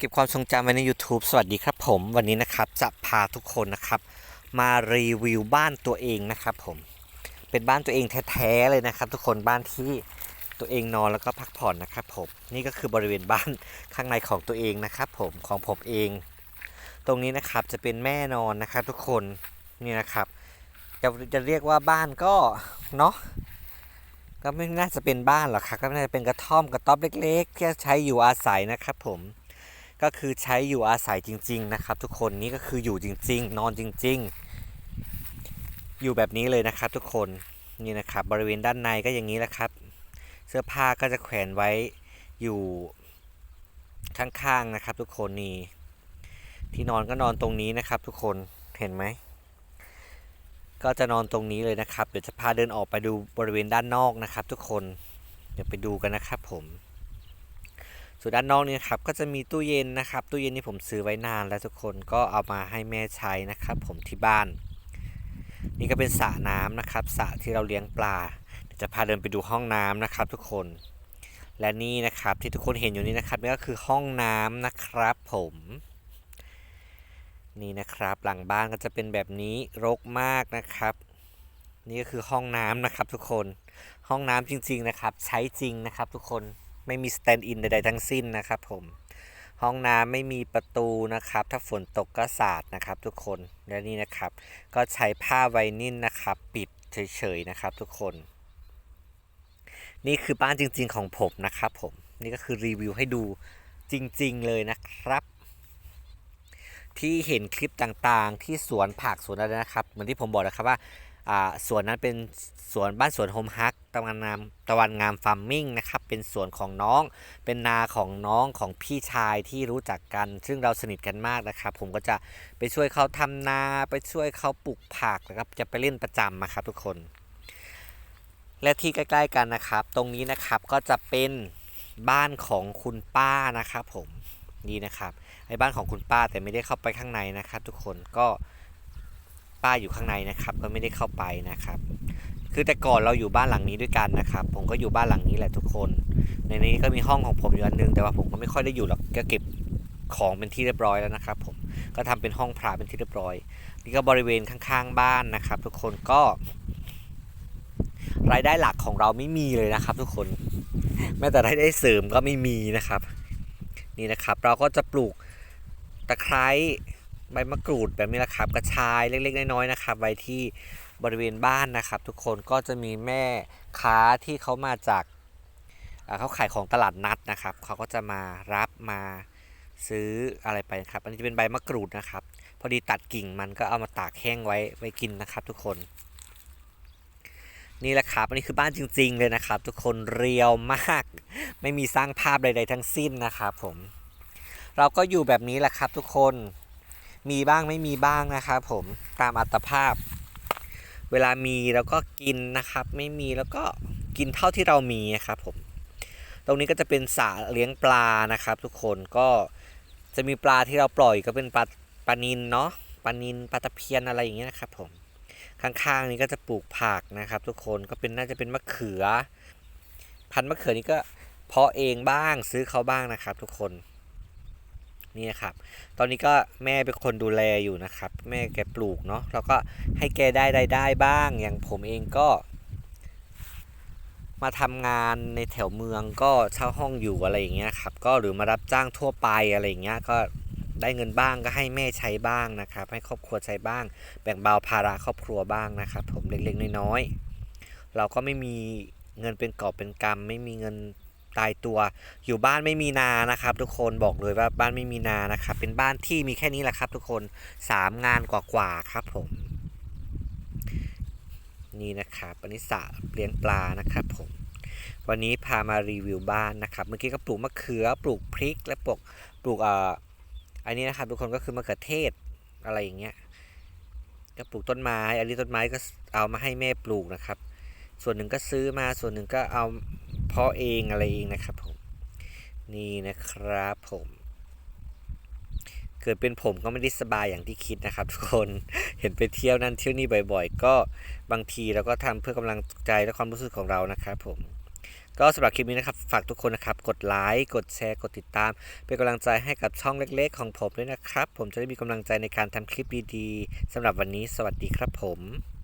เก็บความทรงจำไว้ใน YouTube สวัสดีครับผม วันนี้นะครับจะพาทุกคนนะครับ มารีวิวบ้านตัวเองนะครับผมเป็นบ้านตัวเองแท้ๆเลยนะครับ ทุกคนบ้านที่ตัวเองนอนแล้วก็พักผ่อนนะครับผมนี่ก็คือบริเวณบ้านข้างในของตัวเองนะครับผมของผมเอง ตรงนี้นะครับจะเป็นแม่นอนนะครับ ทุกคนนี่นะครับจะจะเรียกว่าบ้านก็เนาะก็ไม่น่าจะเป็นบ้านหรอกครับก็น่าจะเป็นกระท่อมกระต๊อบเล็กๆที่ใช้อยู่อาศัยนะครับผม ก็คือใช้อยู่อาศัยจริง ๆ นะครับ ทุกคนนี่ก็คืออยู่จริง ๆ นอนจริง ๆ อยู่แบบนี้เลยนะครับทุกคนนี่นะครับบริเวณด้านในก็อย่างนี้แหละครับ เสื้อผ้าก็จะแขวนไว้อยู่ข้างๆนะครับ ทุกคนนี่ที่นอนก็นอนตรงนี้นะครับ ทุกคนเห็นไหมก็จะนอนตรงนี้เลยนะครับ เดี๋ยวจะพาเดินออกไปดูบริเวณด้านนอกนะครับ ทุกคน เดี๋ยวไปดูกันนะครับผม ส่วนด้านนอกนี่นะครับก็จะมีตู้เย็นนะครับ ตู้เย็นนี่ผมซื้อไว้นาน แล้วทุกคนก็เอามาให้แม่ใช้นะครับ ผมที่บ้าน นี่ก็เป็นสระน้ำนะครับสระที่เราเลี้ยงปลาเดี๋ยวจะพาเดินไปดูห้องน้ำนะครับ ทุกคน และนี่นะครับที่ทุกคนเห็นอยู่นี้นะครับนี่ก็คือห้องน้ำนะครับ ผมนี่นะครับหลังบ้านก็จะเป็นแบบนี้รกมากนะครับ นี่ก็คือห้องน้ำนะครับ ทุกคนห้องน้ำจริง ๆนะครับ ใช้จริงนะครับ ทุกคน ไม่มีสแตนด์อินใดๆทั้งสิ้นนะครับผมห้องน้ำไม่มีประตูนะครับ ถ้าฝนตกก็สาดนะครับ ทุกคนและนี่นะครับ ก็ใช้ผ้าไวนิลนนะครับ ปิดเฉยๆนะครับ ทุกคน นี่คือบ้านจริง ๆของผมนะครับ ผมนี่ก็คือรีวิวให้ดูจริง ๆ เลยนะครับ ที่เห็นคลิปต่างๆ ที่สวนผักสวนอะไรนะครับ เหมือนที่ผมบอกนะครับว่าสวนนั้นเป็นสวนบ้านสวนโฮมฮัก ตะวันงามตะวันงามฟาร์มมิ่งนะครับเป็นสวนของน้อง เป็นนาของน้องของพี่ชายที่รู้จักกัน ซึ่งเราสนิทกันมากนะครับ ผมก็จะไปช่วยเขาทำนาไปช่วยเขาปลูกผักนะครับจะไปเล่นประจำนะครับทุกคน และที่ใกล้ๆกันนะครับ ตรงนี้นะครับก็จะเป็นบ้านของคุณป้านะครับ ผมนี่นะครับไอ้บ้านของคุณป้าแต่ไม่ได้เข้าไปข้างในนะครับ ทุกคนก็ป้าอยู่ข้างในนะครับ ก็ไม่ได้เข้าไปนะครับ คือแต่ก่อนเราอยู่บ้านหลังนี้ด้วยกันนะครับ ผมก็อยู่บ้านหลังนี้แหละทุกคน ในนี้ก็มีห้องของผมอยู่อันนึง แต่ว่าผมก็ไม่ค่อยได้อยู่หรอกก็เก็บของเป็นที่เรียบร้อยแล้วนะครับ ผมก็ทำเป็นห้องพระเป็นที่เรียบร้อย นี่ก็บริเวณข้างๆบ้านนะครับ ทุกคนก็ รายได้หลักของเราไม่มีเลยนะครับ ทุกคน แม้แต่รายได้เสริมก็ไม่มีนะครับ นี่นะครับ เราก็จะปลูกตะไคร้ใบมะกรูดแบบนี้แหละครับ กระชายเล็กๆน้อยๆนะครับ ไว้ที่ บริเวณบ้านนะครับ ทุกคนก็จะมีแม่ค้าที่เขามาจากเขาขายของตลาดนัดนะครับ เขาก็จะมารับมาซื้ออะไรไปครับ อันนี้จะเป็นใบมะกรูดนะครับ พอดีตัดกิ่งมันก็เอามาตากแห้งไว้ไว้กินนะครับ ทุกคนนี่แหละครับ อันนี้คือบ้านจริง ๆ เลยนะครับ ทุกคนเรียวมาก ไม่มีสร้างภาพใด ๆ ทั้งสิ้นนะครับผม เราก็อยู่แบบนี้แหละครับ ทุกคนมีบ้างไม่มีบ้างนะครับผมตามอัตภาพ เวลามีเราก็กินนะครับ ไม่มีแล้วก็กินเท่าที่เรามีนะครับผมตรงนี้ก็จะเป็นสระเลี้ยงปลานะครับ ทุกคนก็จะมีปลาที่เราปล่อยก็เป็นปลาปลานินเนาะปลานินปลาตะเพียนอะไรอย่างเงี้ยนะครับผมข้างๆนี้ก็จะปลูกผักนะครับ ทุกคนก็เป็นน่าจะเป็นมะเขือ พันธุ์มะเขือนี้ก็เพาะเองบ้างซื้อเขาบ้างนะครับ ทุกคน นี่ครับ ตอนนี้ก็แม่เป็นคนดูแลอยู่นะครับ แม่แกปลูกเนาะแล้วก็ให้แกได้รายได้บ้าง อย่างผมเองก็ มาทำงานในแถวเมืองก็เช่าห้องอยู่อะไรอย่างเงี้ยครับ ก็หรือมารับจ้างทั่วไปอะไรอย่างเงี้ยก็ได้เงินบ้างก็ให้แม่ใช้บ้างนะครับ ให้ครอบครัวใช้บ้าง แบ่งเบาภาระครอบครัวบ้างนะครับ ผมเล็กๆน้อยๆเราก็ไม่มีเงินเป็นกอบเป็นกำไม่มีเงิน ตายตัว อยู่บ้านไม่มีนานะครับ ทุกคนบอกเลยว่าบ้านไม่มีนานะครับ เป็นบ้านที่มีแค่นี้แหละครับ ทุกคนสามงานกว่าๆครับผมนี่นะครับวันนี้สระเลี้ยงปลานะครับผมวันนี้พามารีวิวบ้านนะครับ เมื่อกี้ก็ปลูกมะเขือปลูกพริกและปลูกปลูกเอ่ออันนี้นะครับทุกคนก็คือมะเขือเทศอะไรอย่างเงี้ยก็ปลูกต้นไม้อันนี้ต้นไม้ก็เอามาให้แม่ปลูกนะครับ ส่วนหนึ่งก็ซื้อมาส่วนหนึ่งก็เอา เพาะเองอะไรเองนะครับผม นี่นะครับผม เกิดเป็นผมก็ไม่ได้สบายอย่างที่คิดนะครับ ทุกคนเห็นไปเที่ยวนั่นเที่ยวนี่บ่อย ๆ ก็บางทีเราก็ทำเพื่อกำลังใจและความรู้สึกของเรานะครับผมก็สำหรับคลิปนี้นะครับ ฝากทุกคนนะครับ กดไลค์ กดแชร์ กดติดตาม เป็นกำลังใจให้กับช่องเล็กๆ ของผมด้วยนะครับ ผมจะได้มีกำลังใจในการทำคลิปดีๆสำหรับวันนี้ สวัสดีครับผม